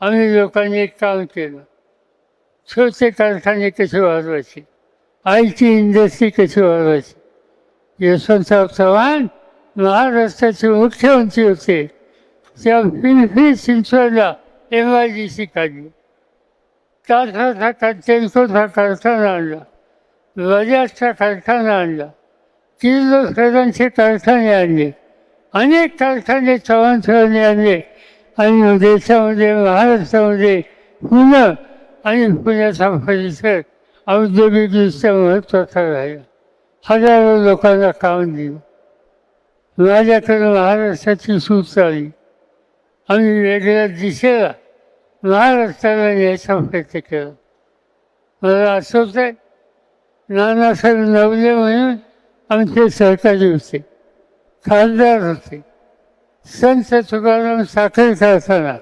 आम्ही लोकांनी एक काम केलं. छोटे कारखाने कसे वाढवायचे? आईची इंडस्ट्री कशी वाढवायची? यशवंतराव चव्हाण महाराष्ट्राचे मुख्यमंत्री होते. त्या पिंपरी चिंचवडला एम आय डी सी काढली. टाटाचा टेल्कोचा कारखाना आणला. बजाजचा कारखाना आणला. किर्लोस्करांचे कारखाने आणले. अनेक कारखाने चव्हाण सरांनी आणले. आणि देशामध्ये महाराष्ट्रामध्ये पुणे आणि पुण्याचा परिसर औद्योगिकदृष्ट्या महत्त्वाचा राहिला हजारो लोकांना काम दिलं. माझ्याकडे महाराष्ट्राची सूत आली. आम्ही वेगळ्या दिशेला महाराष्ट्राला न्यायचा प्रयत्न केला. मला आठवत आहे नानासाहेब नवले म्हणून आमचे सहकारी होते. खासदार होते. संत तुकाराम साखर कारखाना.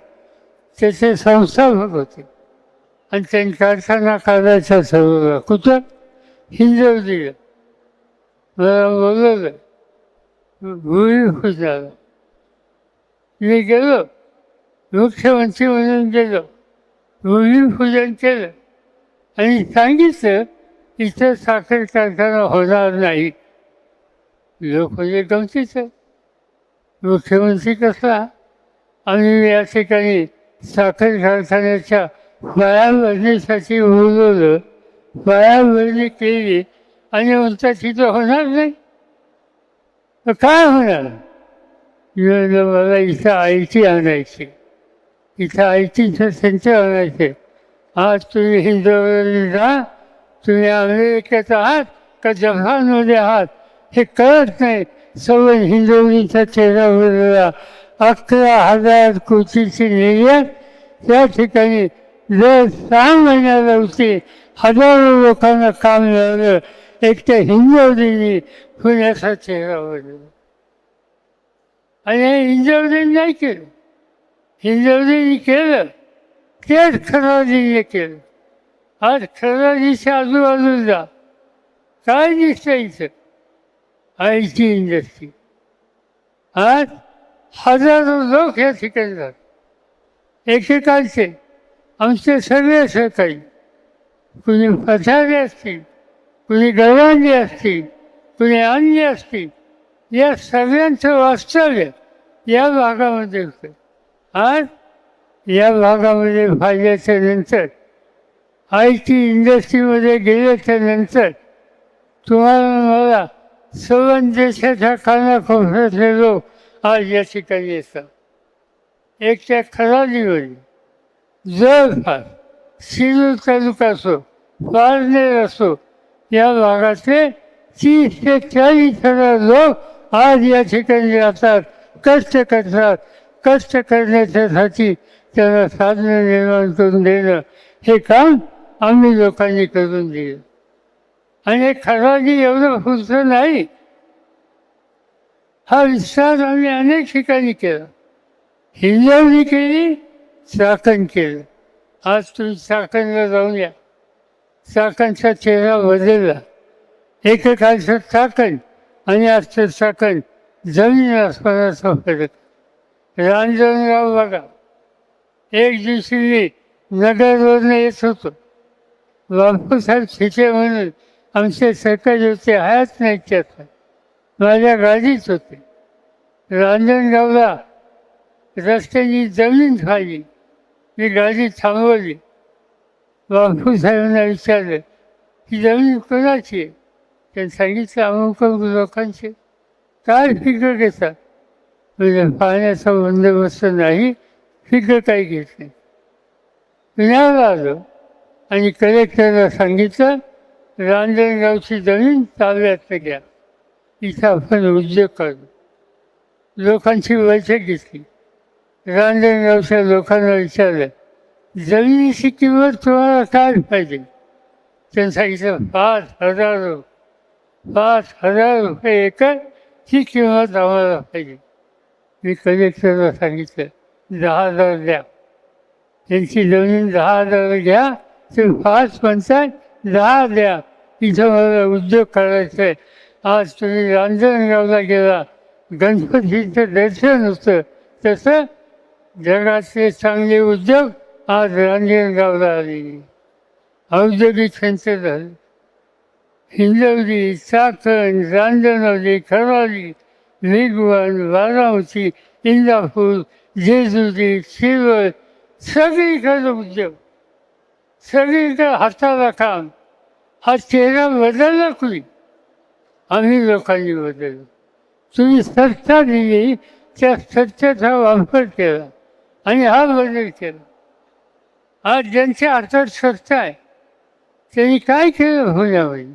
त्याचे संस्थापक होते. आणि त्यांनी कारखाना काढायचा ठरवला. कुठं? हिंजवलीला मला बोलवलं. भूमिपूजनाला मी गेलो. मुख्यमंत्री म्हणून गेलो. भूमिपूजन केलं. आणि सांगितलं इथं साखर कारखाना होणार नाही. लोक म्हणजे गमतीचं. मुख्यमंत्री कसला आम्ही या ठिकाणी साखर कारखान्याच्या पायाभरणीसाठी बोलवलं पायाभरणी केली आणि म्हणतात तिथं होणार नाही. तर काय होणार? मला इथं आय टी आणायची. इथं आय टीचं सेंटर आणायचे. आज तुम्ही हिंदू जा तुम्ही अमेरिकेत आहात का जपानमध्ये आहात हे कळत नाही. सर्व हिंदवणीचा चेहरा भरलेला अकरा हजार कोटीची निर्यात. त्या ठिकाणी दर सहा महिन्याला होती. हजारो लोकांना काम मिळालं. एक त्या पुण्याचा चेहरा भरलेला आणि हे हिंदोलीने नाही केलं. हिंदोलीने केलं. तेच खराजीने केलं. आज खराजीच्या आजूबाजूला काय दिसतं इथं? आय टी इंडस्ट्री आज हजारो लोक या ठिकाणी जातात. एकेकालचे आमचे सगळे सहकारी कुणी पथारे असतील कुणी गरवांडी असतील कुणी अन्य असतील या सगळ्यांचं वास्तव्य या भागामध्ये होतं. आज या भागामध्ये फायद्याच्या नंतर आय टी इंडस्ट्रीमध्ये गेल्याच्यानंतर तुम्हाला मला सर्व देशाच्या कानाकोपऱ्यातले लोक आज या ठिकाणी येतात एक त्या खराजीमध्ये जवळपास शिरूर तालुका असो पारनेर असो या भागातले तीस ते चाळीस हजार लोक आज या ठिकाणी राहतात. कष्ट करतात. कष्ट करण्याच्यासाठी त्यांना साधनं निर्माण करून देणं हे काम आम्ही लोकांनी करून दिलं. आणि हे खराजी एवढं पुरतं नाही. हा विस्तार आम्ही अनेक ठिकाणी केला. हिंजवणी केली चाकण केलं. आज तुम्ही चाकणला जाऊन या. चाकणचा चेहरा बदलला. एकेकाळचं चाकण आणि आजचं चाकण जमीन आसमानाचा फरक रांजणराव बघा. एक दिवशी मी नगरवरनं येत होतो. बापूसाहेब छिचे म्हणून आमचे सरकारी होते हयात नाही त्यात माझ्या गाडीच होते. रांजणगावला रस्त्याची जमीन खाली. मी गाडी थांबवली. बापूसाहेबांना विचारलं की जमीन कोणाची आहे? त्यांनी सांगितलं अमुक लोकांचे. काय फिकर घेतात म्हणजे पाण्याचा बंदोबस्त नाही. फिकर काही घेत नाही. पुण्याला आलो. आणि कलेक्टरला सांगितलं रांजणगावची जमीन ताब्यात घ्या. इथं आपण उद्योग करू. लोकांची बैठक घेतली. रांजणगावच्या लोकांना विचारलं जमिनीची किंमत तुम्हाला काय पाहिजे? त्यांनी सांगितलं पाच हजार पाच हजार रुपये एकर ही किंमत आम्हाला पाहिजे. मी कलेक्टरला सांगितलं दहा हजार द्या. त्यांची जमीन दहा हजार घ्या ते पाच पंचायत दहा द्या इथं मला उद्योग करायचा. आहे आज तुम्ही रांजणगावला गेला. गणपतीचं दर्शन होतं. तसं जगातले चांगले उद्योग आज रांजणगावला आली. औद्योगिक संच झाले हिंजवली चाकण रांजणवली खरवाली वेगवान बारामती इंदापूर जेजुरी शिरवळ सगळीकडे उद्योग. सगळीकडे हाताला काम. हा चेहरा बदलला कुणी? आम्ही लोकांनी बदललो. तुम्ही सत्ता दिली त्या सत्तेचा वापर केला आणि हा बदल केला. आज ज्यांच्या हातात सत्ता आहे त्यांनी काय केलं होण्यामध्ये?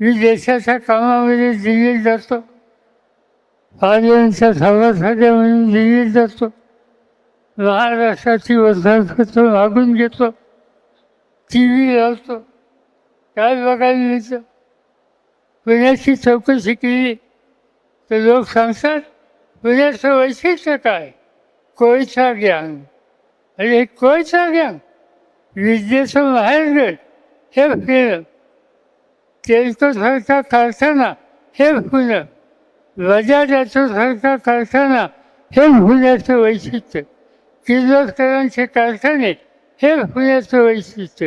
मी देशाच्या कामामध्ये दिल्लीत जातो. पालकांच्या सभासाठी म्हणून दिल्लीत जातो. महाराष्ट्राची वर्धापत्र मागून घेतो. टी व्ही लावतो. काय बघायला मिळतं पुण्याची चौकशी केली. तर लोक सांगतात पुण्याचं वैशिष्ट्य काय? कोयचा ज्ञान आणि हे कोयचा ज्ञान विद्येचं माहेरगड हे पुणं तेलकोसारखा कारखाना हे पुणं बजाजाचोसारखा कारखाना हे पुण्याचं वैशिष्ट्य. किर्लोस्करांचे कारखाने हे पुण्याचं वैशिष्ट्य.